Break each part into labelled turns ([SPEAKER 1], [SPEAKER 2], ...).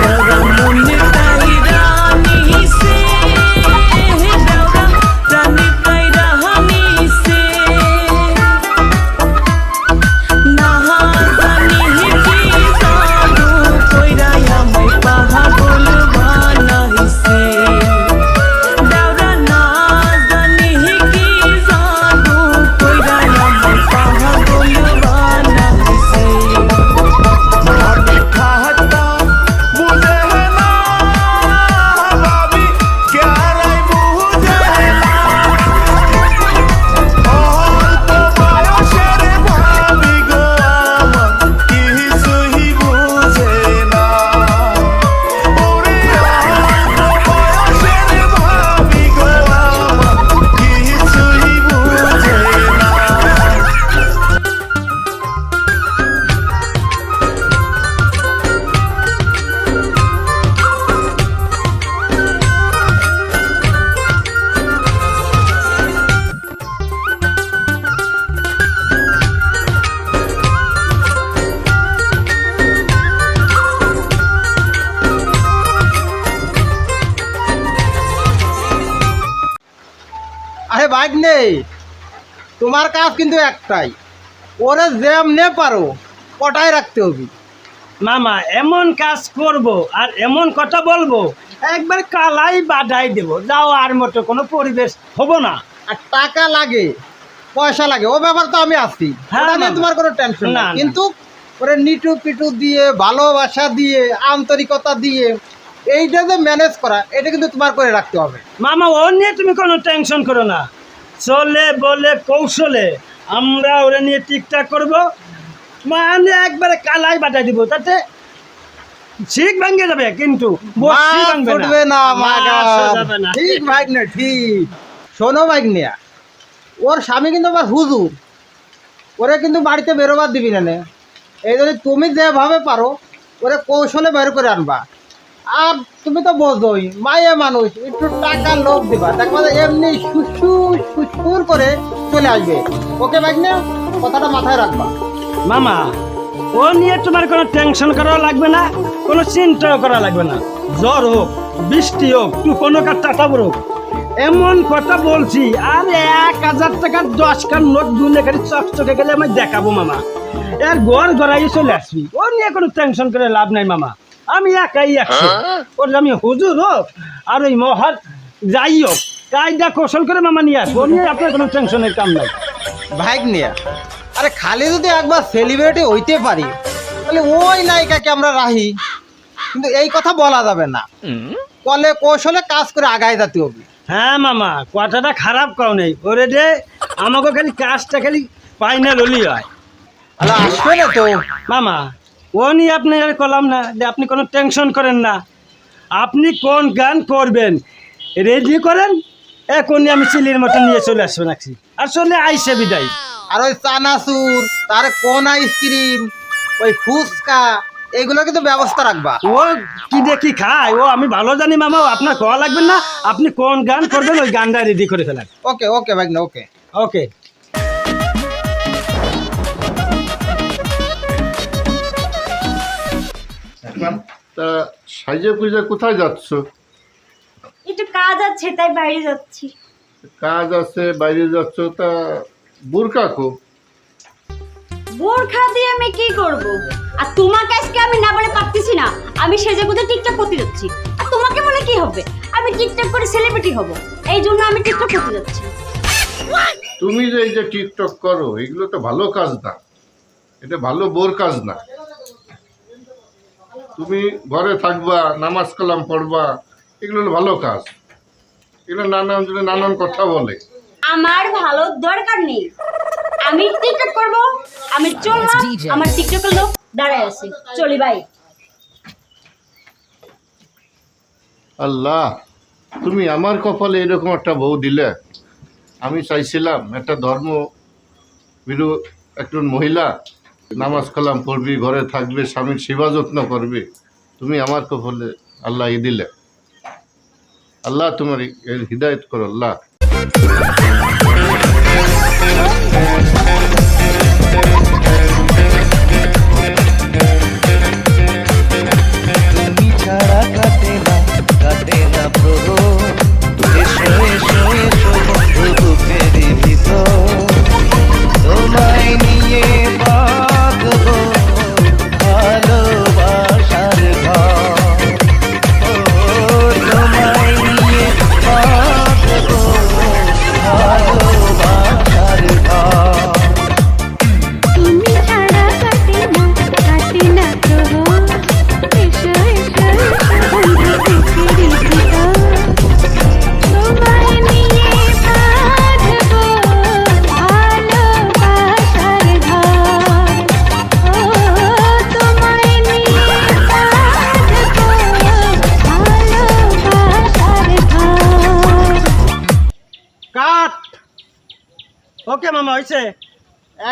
[SPEAKER 1] Bye. নেই তোমার কাজ কিন্তু একটাই। ওরে যেমনে পারো পটায় রাখতে হবে।
[SPEAKER 2] মামা এমন কাজ করব আর এমন কথা বলব একবার কালাই বাধাই দেব। যাও আর মতো কোনো পরিবেশ হব না।
[SPEAKER 1] আর টাকা লাগে পয়সা লাগে ও ব্যাপার তো আমি আছি।
[SPEAKER 2] হ্যাঁ।
[SPEAKER 1] তোমার কোনো টেনশন
[SPEAKER 2] না।
[SPEAKER 1] কিন্তু ওরে নিটু পিটু দিয়ে ভালোবাসা দিয়ে আন্তরিকতা দিয়ে এইটা যে ম্যানেজ করা এটা কিন্তু তোমার করে রাখতে হবে।
[SPEAKER 2] মামা ও নিয়ে তুমি কোনো টেনশন করো না। চলে বলে কৌশলে আমরা ওরা নিয়ে ঠিকঠাক করব। মানে একবারে কালাই বাটাই দিব তাতে ঠিক ভাঙ্গে যাবে কিন্তু
[SPEAKER 1] ফুটবে না। ঠিক ভাইক না ঠিক। শোনো নিয়া ওর স্বামী কিন্তু আমার হুজুর। ওরে কিন্তু বাড়িতে বেরোবার দিবি নে। এই যদি তুমি যেভাবে পারো ওরে কৌশলে বের করে আনবা। আর তুমি তো বোঝোই, মায়ে মানুষ, একটু টাকা লোভ দিবা। দেখবা যে এমনি সুসু সুসুর করে চলে আসবে। ওকে ভাইক কথাটা মাথায় রাখবা।
[SPEAKER 2] মামা, ও নিয়ে তোমার কোনো টেনশন করা লাগবে না, কোনো চিন্তাও করা লাগবে না। জ্বর হোক, বৃষ্টি হোক, কোনো কার টাকা হোক, এমন কথা বলছি, আর এক হাজার টাকার দশ খান নোট দুলে খালি চকচকে গেলে আমি দেখাবো, মামা। এর ঘর গড়াই চলে আসবি। ও নিয়ে কোনো টেনশন করে লাভ নাই, মামা। আমি একাই একশো ওর আমি হুজুর হোক আর ওই মহার যাই হোক কায়দা কৌশল করে মামা নিয়ে আসব নিয়ে আপনার কোনো টেনশনের কাম নাই।
[SPEAKER 1] ভাইক নিয়া আরে খালি যদি একবার সেলিব্রিটি হইতে পারি তাহলে ওই নায়িকাকে আমরা রাহি কিন্তু এই কথা বলা যাবে না। কলে কৌশলে কাজ করে আগায় যেতে হবে।
[SPEAKER 2] হ্যাঁ মামা কথাটা খারাপ কাউ নেই। ওরে যে আমাকে খালি কাজটা খালি ফাইনাল হলি হয়।
[SPEAKER 1] তাহলে আসবে না তো?
[SPEAKER 2] মামা ও নিয়ে আর করলাম না যে আপনি কোনো টেনশন করেন না। আপনি কোন গান করবেন? রেডি করেন? এখনই আমি চিলির মতো নিয়ে চলে আসব নাকি। আর চলে আইসে বিদায়।
[SPEAKER 1] আর ওই চানাচুর তার কোন আইসক্রিম ওই ফুচকা এগুলো কিন্তু ব্যবস্থা রাখবা।
[SPEAKER 2] ও কি দেখি খায়? ও আমি ভালো জানি মামা ও আপনার খাওয়া লাগবে না। আপনি কোন গান করবেন ওই গানটা রেডি করে ফেলেন।
[SPEAKER 1] ওকে ওকে ভাই ওকে।
[SPEAKER 2] ওকে।
[SPEAKER 3] তা সাইজে কুইজে কোথায় যাচ্ছ?
[SPEAKER 4] একটু কাজ আছে তাই বাইরে যাচ্ছি।
[SPEAKER 3] কাজ আছে বাইরে যাচ্ছ তা বুরকা কো।
[SPEAKER 4] বোরখা দিয়ে আমি কি করব? আর তোমাকে আজকে আমি না বলে পারতেছি না। আমি সেজে গুজে টিকটক করতে যাচ্ছি। আর তোমাকে বলে কি হবে? আমি টিকটক করে সেলিব্রিটি হব। এই জন্য আমি টিকটক করতে যাচ্ছি।
[SPEAKER 3] তুমি যে এই যে টিকটক করো এগুলো তো ভালো কাজ না। এটা ভালো বোর কাজ না। তুমি ঘরে থাকবা নামাজ কালাম পড়বা এগুলো হলো ভালো কাজ। এগুলো নানান জনে নানান কথা বলে।
[SPEAKER 4] আমার ভালো দরকার নেই। আমি টিকটক করব আমি চললাম আমার টিকটকের লোক দাঁড়ায় আছে। চলি বাই
[SPEAKER 3] আল্লাহ তুমি আমার কপালে এরকম একটা বউ দিলে। আমি চাইছিলাম একটা ধর্ম বিরু একজন মহিলা নামাজ কালাম পড়বি, ঘরে থাকবে, স্বামীর সেবা যত্ন করবে, তুমি আমার কফলে আল্লাহ ই দিলে। আল্লাহ তোমার হৃদায়ত করো, আল্লাহ।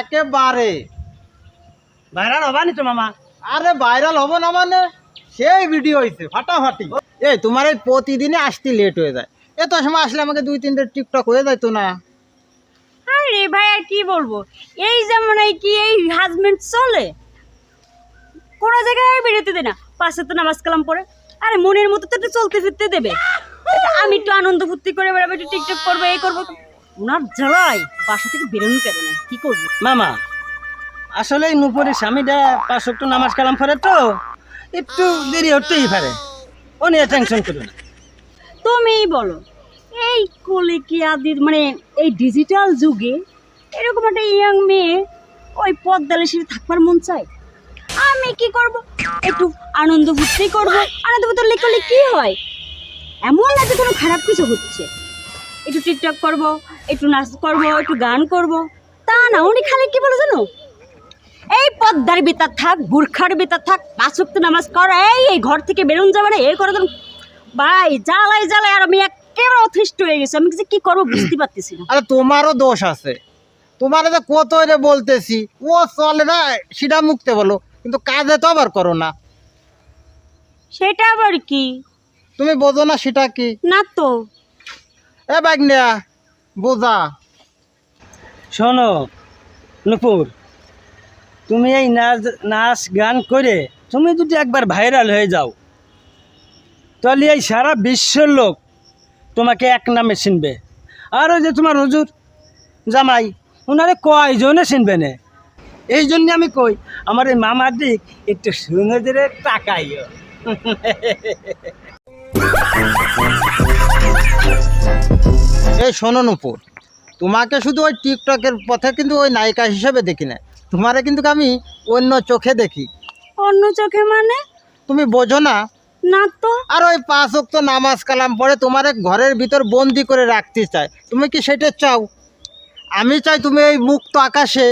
[SPEAKER 1] একেবারে।
[SPEAKER 2] ভাইরাল হবানি তো মামা?
[SPEAKER 1] আরে ভাইরাল হব না মানে? সেই ভিডিও হয়েছে ফাটাফাটি। এই তোমার এই প্রতিদিনে আসতে লেট হয়ে যায়। এত সময় আসলে আমাকে দুই তিনটে টিকটক হয়ে যায় তো না।
[SPEAKER 4] আরে ভাই আর কি বলব? এই যেমন এই কি এই হাজবেন্ড চলে? কোনো জায়গায় বেরোতে দে না। পাশে তো নামাজ কালাম পড়ে। আরে মনের মতো তো একটু চলতে ফিরতে দেবে। আমি একটু আনন্দ ফুর্তি করে বেড়াবো একটু টিকটক করব এই করব। ওনার জ্বালায় বাসা থেকে বেরোনো কেন? না কি করব?
[SPEAKER 2] মামা আসলে নুপুরের স্বামীটা পাঁচ একটু নামাজ কালাম করে তো একটু দেরি হতেই পারে। ও নিয়ে টেনশন করো না।
[SPEAKER 4] তুমিই বলো এই কোলে কি আদি মানে এই ডিজিটাল যুগে এরকম একটা ইয়াং মেয়ে ওই পদ্মালে সিঁড়ি থাকবার মন চায়? আমি কি করব? একটু আনন্দ ফুর্তি করব। আনন্দ ফুর্তি করলে কি হয়? এমন না যে কোনো খারাপ কিছু হচ্ছে। একটু টিকটক করব একটু নাচ করব একটু গান করব। তা না উনি খালি কি বলে জানো? এই পদ্মার বেতার থাক বুর্খার বেতার থাক পাঁচক্ত নামাজ কর এই এই ঘর থেকে বেরোন যাবে না এই করে দেন। ভাই জ্বালাই জ্বালাই আর আমি একেবারে অথিষ্ঠ হয়ে গেছি। আমি কিছু কি করব বুঝতে পারতেছি না।
[SPEAKER 1] আরে তোমারও দোষ আছে। তোমার যে কত রে বলতেছি ও চলে না সেটা মুক্তে বলো কিন্তু কাজে তো আবার করো না।
[SPEAKER 4] সেটা আবার কি?
[SPEAKER 1] তুমি বোঝো না সেটা কি?
[SPEAKER 4] না তো।
[SPEAKER 1] এ বাগনিয়া বোঝা
[SPEAKER 2] শোনো, নুপুর, তুমি এই নাচ নাচ গান করে তুমি যদি একবার ভাইরাল হয়ে যাও, তাহলে এই সারা বিশ্বের লোক তোমাকে এক নামে চিনবে। আর ওই যে তোমার হুজুর জামাই ওনারে কয়জনে চিনবে না? এই জন্য আমি কই, আমার এই মামার দিক একটু সুনজরে টাকাইও
[SPEAKER 1] এই শোনো নুপুর তোমাকে শুধু ওই টিকটকের পথে কিন্তু ওই নায়িকা হিসেবে দেখি না তোমারে কিন্তু আমি অন্য চোখে দেখি।
[SPEAKER 4] অন্য চোখে মানে?
[SPEAKER 1] তুমি বোঝো না।
[SPEAKER 4] না তো।
[SPEAKER 1] আর ওই পাঁচ অক্ত নামাজ কালাম পড়ে তোমার ঘরের ভিতর বন্দি করে রাখতে চায় তুমি কি সেটা চাও? আমি চাই তুমি এই মুক্ত আকাশে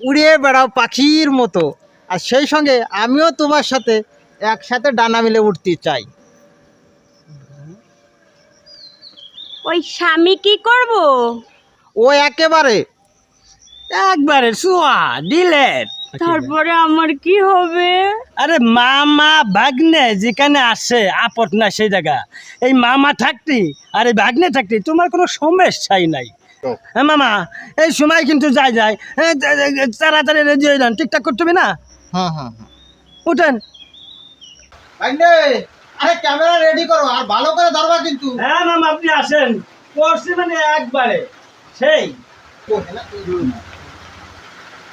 [SPEAKER 1] উড়িয়ে বেড়াও পাখির মতো। আর সেই সঙ্গে আমিও তোমার সাথে একসাথে ডানা মিলে উঠতে চাই।
[SPEAKER 4] ওই স্বামী কি করব?
[SPEAKER 1] ও একেবারে।
[SPEAKER 2] একবারে সুয়া ডিলেট
[SPEAKER 4] তারপরে আমার কি হবে?
[SPEAKER 2] আরে মামা ভাগ্নে যেখানে আসে আপট না সেই জায়গা। এই মামা থাকতি আর এই ভাগ্নে থাকতি তোমার কোনো সমস্যাই নাই। হ্যাঁ মামা এই সময় কিন্তু যাই যায় হ্যাঁ, তাড়াতাড়ি রেডি হয়ে যান ঠিকঠাক করতে হবে না?
[SPEAKER 1] হ্যাঁ হ্যাঁ হ্যাঁ।
[SPEAKER 2] উঠেন।
[SPEAKER 1] আরে ক্যামেরা রেডি করো আর ভালো করে ধরবা কিন্তু।
[SPEAKER 2] হ্যাঁ ম্যাম আপনি আসেন। করছি মানে একবারে। সেই।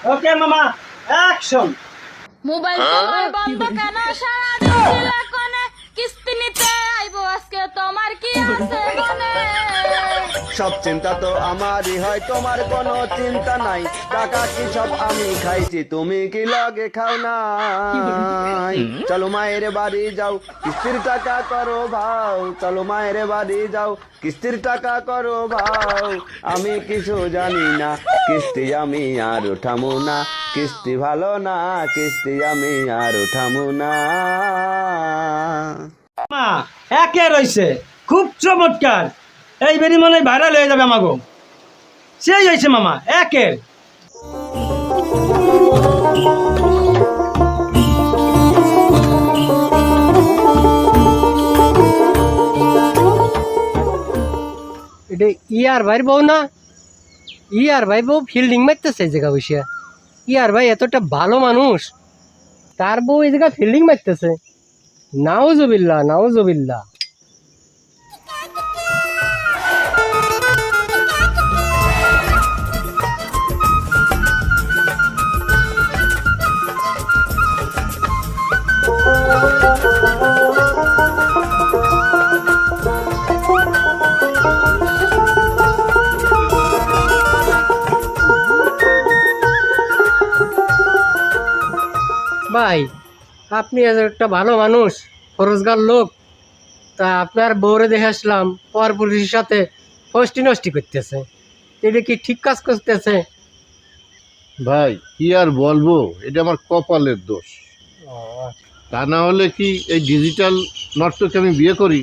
[SPEAKER 2] ওকে মামা অ্যাকশন
[SPEAKER 5] মোবাইল তোমার বন্ধ কেন? সারা দিন
[SPEAKER 6] সব চিন্তা তো আমারই হয় তোমার কোনো চিন্তা নাই। টাকা কি সব আমি খাইছি তুমি কি লগে খাও নাই? চলো মায়ের বাড়ি যাও কিস্তির টাকা করো ভাও। চলো মায়ের বাড়ি যাও কিস্তির টাকা করো ভাও। আমি কিছু জানি না কিস্তি আমি আর উঠামু না। কিস্তি ভালো না কিস্তি আমি আর উঠামু না।
[SPEAKER 2] মা একে রয়েছে খুব চমৎকার। এই বেরি মনে ভাইরাল হয়ে যাবে আমাগো। সেই হয়েছে মামা
[SPEAKER 7] এটা ইয়ার ভাইয়ের বউ না? ইয়ার ভাই বউ ফিল্ডিং মারতেছে এই জায়গা বসিয়া। ইয়ার ভাই এতটা ভালো মানুষ, তার বউ এই জায়গা ফিল্ডিং মারতেছে। নাও জবিল্লা নাউজুবিল্লাহ নাউজুবিল্লাহ ভাই আপনি একটা ভালো মানুষ রোজগার লোক। তা আপনার বউরে দেখে আসলাম পর পুরুষের সাথে ফষ্টি নষ্টি করতেছে। এটা কি ঠিক কাজ করতেছে?
[SPEAKER 3] ভাই কি আর বলব এটা আমার কপালের দোষ। তা না হলে কি এই ডিজিটাল নর্তকে আমি বিয়ে করি?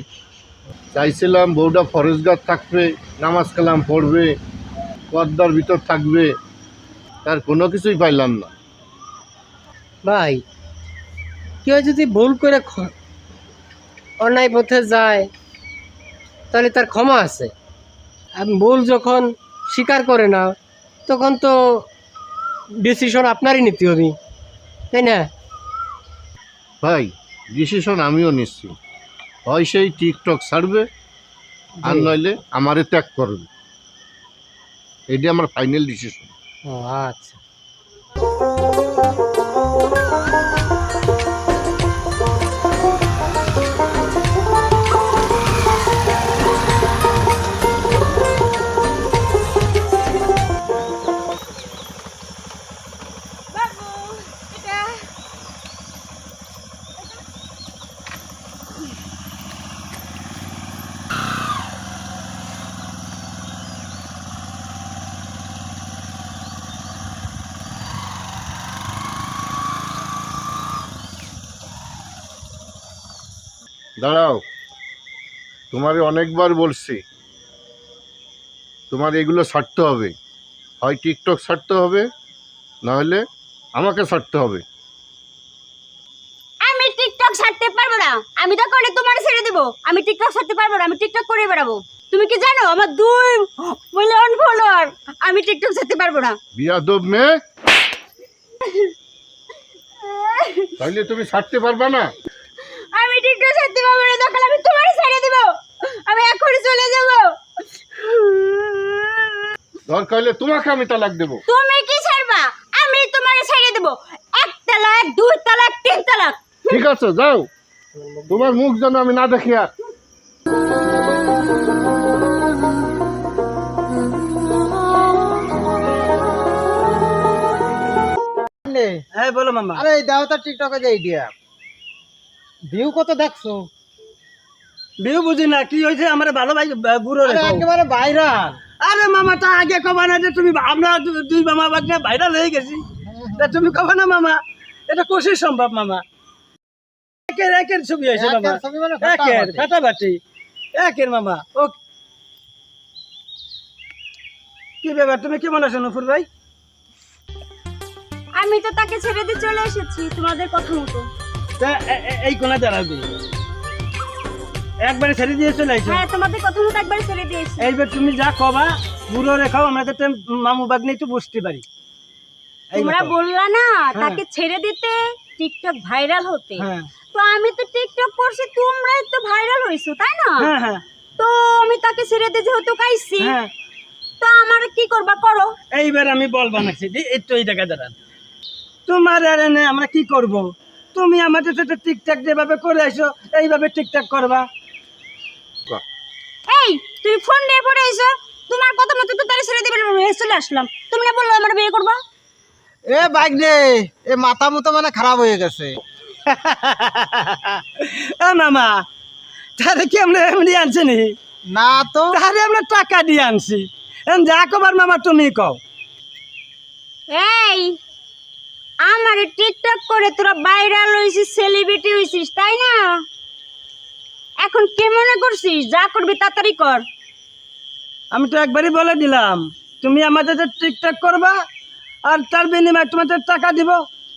[SPEAKER 3] চাইছিলাম বউটা ফরেজগার থাকবে নামাজ কালাম পড়বে পর্দার ভিতর থাকবে তার কোনো কিছুই পাইলাম না।
[SPEAKER 7] ভাই কেউ যদি ভুল করে অন্যায় পথে যায় তাহলে তার ক্ষমা আছে। আর ভুল যখন স্বীকার করে না তখন তো ডিসিশন আপনারই নিতে হবে তাই না?
[SPEAKER 3] ভাই ডিসিশন আমিও নিচ্ছি। হয় সেই টিকটক ছাড়বে আর নইলে আমারে ত্যাগ করবে। এটি আমার ফাইনাল ডিসিশন
[SPEAKER 7] ও আচ্ছা।
[SPEAKER 3] দাঁড়াও। তোমারে অনেকবার বলছি তোমার এগুলো ছাড়তে হবে। হয় টিকটক ছাড়তে হবে নাহলে আমাকে ছাড়তে হবে।
[SPEAKER 4] আমি টিকটক ছাড়তে পারব না। আমি তো করে তোমার ছেড়ে দেবো। আমি টিকটক ছাড়তে পারব না আমি টিকটক করে বেড়াবো। তুমি কি জানো আমার দুই মিলিয়ন ফলোয়ার আমি টিকটক ছাড়তে পারব না।
[SPEAKER 3] বিয়াদব মেয়ে। তাহলে তুমি ছাড়তে পারবা না।
[SPEAKER 4] আমি তোমার ছেড়ে দেবো। আমি এখনই চলে যাব।
[SPEAKER 3] দরকার হলে তোমাকে আমি তালাক দেবো।
[SPEAKER 4] তুমি কি ছাড়বা? আমি তোমার ছেড়ে দেবো। এক তালাক দুই তালাক তিন তালাক।
[SPEAKER 3] ঠিক আছে যাও। তোমার মুখ যেন আমি না দেখি আর।
[SPEAKER 2] হ্যাঁ বলো মামা।
[SPEAKER 1] আরে এই দেওতা টিকটকে যে আইডিয়া ভিউ কত দেখছ?
[SPEAKER 2] বিউ বুঝি না কি হয়েছে? আমার ভালো ভাই গুরু
[SPEAKER 1] একেবারে ভাইরাল।
[SPEAKER 2] আরে মামা তা আগে কবা না যে তুমি আমরা দুই মামা ভাইরাল হয়ে গেছি। তা তুমি কবা না মামা? এটা সম্ভব মামা? একের একের ছবি হয়েছে মামা।
[SPEAKER 1] একের মানে ফাটাফাটি।
[SPEAKER 2] একের মামা ও কি ব্যাপার তুমি কেমন আছো নুপুর ভাই?
[SPEAKER 4] আমি তো তাকে ছেড়ে দিয়ে চলে এসেছি তোমাদের কথা মতো।
[SPEAKER 2] এই কোনা দাঁড়াবি একবারে ছেড়ে দিয়ে চলে আইছো।
[SPEAKER 4] হ্যাঁ তোমাদের কথা মতো একবার ছেড়ে দিয়েছি
[SPEAKER 2] এইবার তুমি যা কবা গুরু রেখাও আমরা যাতে মামু বাগনি একটু বুঝতে পারি।
[SPEAKER 4] তোমরা বললা না তাকে ছেড়ে দিতে টিকটক ভাইরাল হতে।
[SPEAKER 2] হ্যাঁ।
[SPEAKER 4] তো আমি তো টিকটক করছি তোমরাই তো ভাইরাল হইছো তাই না?
[SPEAKER 2] হ্যাঁ হ্যাঁ।
[SPEAKER 4] তো আমি তাকে ছেড়ে দিয়ে যেহেতু কাইছি
[SPEAKER 2] হ্যাঁ।
[SPEAKER 4] তো আমার কি করবা করো।
[SPEAKER 2] এইবার আমি বল বানাচ্ছি দি- একটু এই জায়গায় দাঁড়ান। তোমার আর আমরা কি করব? তুমি আমাদের সাথে টিকটাক যেভাবে করে আসো এইভাবে টিকটাক করবা।
[SPEAKER 4] এই তুমি ফোন নিয়ে পড়ে এসো। তোমার কথা মতো তো তারা ছেড়ে দিবে চলে আসলাম। তুমি না বলল আমার বিয়ে করবা?
[SPEAKER 1] এ বাইক নে এ মাথা মতো মানে খারাপ হয়ে গেছে।
[SPEAKER 2] এ মামা তাহলে কি আমরা এমনি আনছি নি?
[SPEAKER 1] না তো।
[SPEAKER 2] তাহলে আমরা টাকা দিয়ে আনছি। যা কবার মামা তুমি কও।
[SPEAKER 4] এই আমার টিকটক করে তোরা ভাইরাল হয়েছিস সেলিব্রিটি হয়েছিস তাই না? এখন কে মনে করছিস? যা করবি তাড়াতাড়ি কর।
[SPEAKER 2] আমি তো একবারই বলে দিলাম, তুমি আমাদের টিকটাক করবা, আর তার বিনিময়ে তোমাদের টাকা দিব,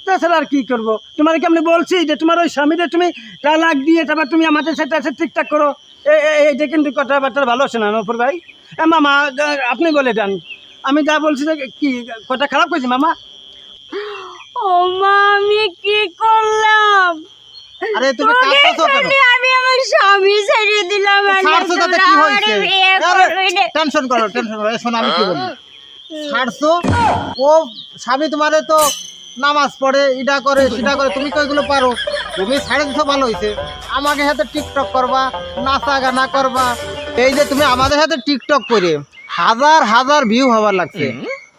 [SPEAKER 2] তাছাড়া আর কি করব? তোমার কি আমি বলছি যে তোমার ওই স্বামীরে তুমি তালাক দিয়ে তারপর তুমি আমাদের সাথে এসে ঠিকঠাক করো। এইটা কিন্তু কথাবার্তা ভালো আছে না নপুর ভাই। মামা, আপনি বলে দেন। আমি যা বলছি যে কি, কথা খারাপ করছি মামা?
[SPEAKER 4] ও মা আমি কি করলাম?
[SPEAKER 1] আরে তুমি
[SPEAKER 4] তোকে
[SPEAKER 1] কাঁদতেছো কেন?
[SPEAKER 4] আমি আমার স্বামী ছেড়ে দিলাম
[SPEAKER 1] ছাড়ছো তাতে কি হয়েছে। টেনশন করো টেনশন করো। শোনো আমি কি বলি? ছাড়ছো? ও স্বামী তোমারে তো নামাজ পড়ে এটা করে সেটা করে তুমি তো এগুলো পারো। তুমি ছাড়ে দিছো ভালো হয়েছে। আমাকে সাথে টিকটক করবা নাচা গানা করবা। এই যে তুমি আমাদের সাথে টিকটক করে হাজার হাজার ভিউ হবার লাগছে।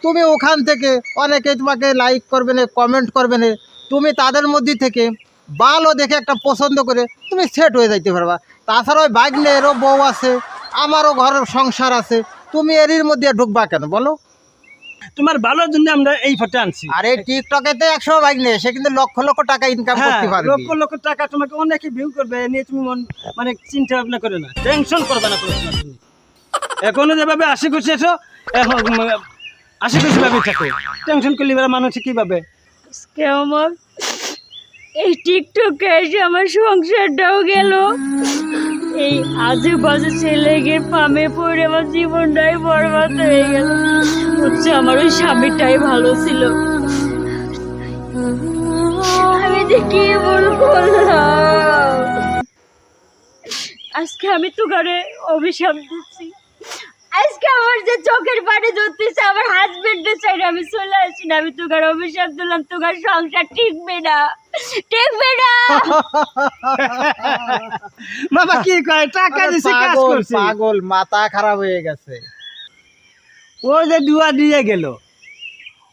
[SPEAKER 1] তুমি ওখান থেকে অনেকে তোমাকে লাইক করবে না কমেন্ট করবে না তুমি তাদের মধ্যে থেকে ভালো দেখে একটা পছন্দ করে তুমি সেট হয়ে যাইতে পারবা। তাছাড়া ওই বাইকনেরও বউ আছে আমারও ঘরের সংসার আছে তুমি এরই মধ্যে ঢুকবা কেন বলো?
[SPEAKER 2] তোমার ভালোর জন্য আমরা এই ফটো আনছি।
[SPEAKER 1] আর এই টিকটকেতে একশো বাইক নেই সে কিন্তু লক্ষ লক্ষ টাকা ইনকাম
[SPEAKER 2] হ্যাঁ,
[SPEAKER 1] করতে পারবে।
[SPEAKER 2] লক্ষ লক্ষ টাকা তোমাকে অনেকে ভিউ করবে নিয়ে তুমি মন মানে চিন্তা ভাবনা করে না। টেনশন করবে না। এখনও যেভাবে আশি খুশি এসো এখন আশি খুশি ভাবে থাকো। টেনশন করলে এবার মানুষ কীভাবে?
[SPEAKER 4] আজকে আমার এই টিকটকে এসে আমার সংসারটাও গেল। এই আজেবাজে ছেলেকে পামে পড়ে আমার জীবনটাই বরবাদ হয়ে গেল। হচ্ছে আমার ওই স্বামীটাই ভালো ছিল। আমি যে কি আজকে আমি তো ঘরে অভিশাপ দিচ্ছি। আজকে আমার যে চোখের পানি ধরতেছে আমার হাজবেন্ডের সাইডে আমি চলে আসি না আমি তোকার অভিশাপ দিলাম তোকার সংসার টিকবে না। টিকবে না!
[SPEAKER 2] বাবা কি কয়? টাকা দিছে কাজ করছে।
[SPEAKER 1] পাগল মাথা খারাপ হয়ে গেছে।
[SPEAKER 2] ও যে দুয়া দিয়ে গেল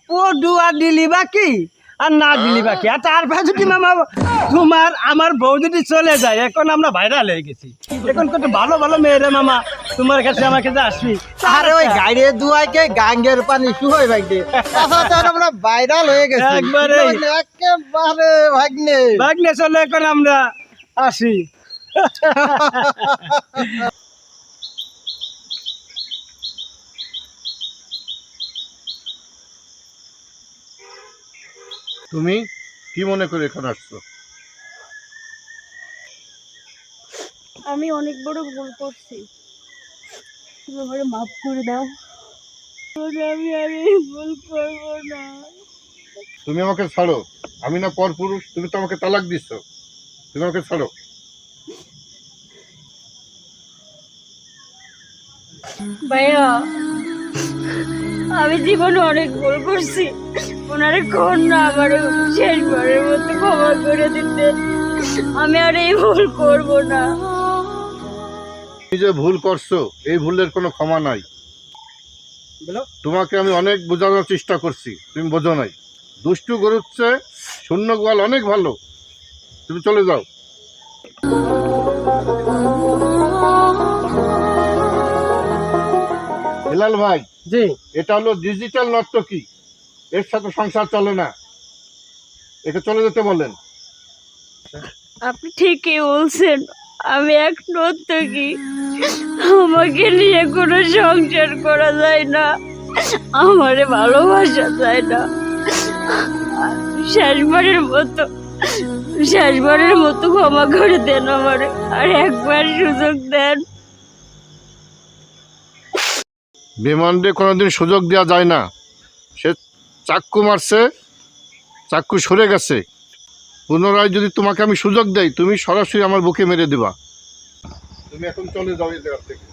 [SPEAKER 2] ও দুয়া দিলি বাকি আর না দিলি বাকি। আর তারপরে যদি মামা তোমার আমার বউ যদি চলে যায় এখন আমরা ভাইরাল হয়ে গেছি। এখন কত ভালো ভালো মেয়েরা মামা তোমার কাছে আমার কাছে আসবি।
[SPEAKER 1] আরে ওই গাড়ির দুয়াইকে গাঙ্গের পানি শুহই তাছাড়া আমরা ভাইরাল হয়ে গেছি।
[SPEAKER 2] একবারে।
[SPEAKER 1] একেবারে ভাগ্নে।
[SPEAKER 2] ভাগ্নে চলে এখন আমরা আসি।
[SPEAKER 3] তুমি কি মনে করে এখানে আসছো?
[SPEAKER 4] আমি অনেক বড় ভুল করছি। তুমি আমার মাফ করে দাও। আমি আর এই ভুল করব না।
[SPEAKER 3] তুমি আমাকে ছাড়ো। আমি না পর পুরুষ তুমি তো আমাকে তালাক দিচ্ছ তুমি আমাকে ছাড়ো।
[SPEAKER 4] ভাইয়া আমি জীবনে অনেক ভুল করছি। ওনারে কোন না আমার শেষবারের মতো ক্ষমা করে দিতে। আমি আর এই ভুল করব না।
[SPEAKER 3] তুমি যে ভুল করছ এই ভুলের কোনো ক্ষমা নাই। তোমাকে আমি অনেক বোঝানোর চেষ্টা করছি তুমি বোঝো নাই। দুষ্টু গরুচ্ছে শূন্য গোয়াল অনেক ভালো। তুমি চলে যাও। হেলাল ভাই
[SPEAKER 7] জি।
[SPEAKER 3] এটা হলো ডিজিটাল নর্তকী এর সাথে সংসার চলে না। একে চলে যেতে বলেন।
[SPEAKER 4] আপনি ঠিকই বলছেন আমি এক নর্তকী আমাকে নিয়ে কোনো সংসার করা যায় না আমারে ভালোবাসা যায় না। শেষবারের মতো শেষবারের মতো ক্ষমা করে দেন আমার আর একবার সুযোগ দেন।
[SPEAKER 3] বিমানকে কোনোদিন সুযোগ দেওয়া যায় না। সে চাক্কু মারছে চাক্কু সরে গেছে। পুনরায় যদি তোমাকে আমি সুযোগ দেই, তুমি সরাসরি আমার বুকে মেরে দেবা। তুমি এখন চলে যাও এই জায়গা থেকে।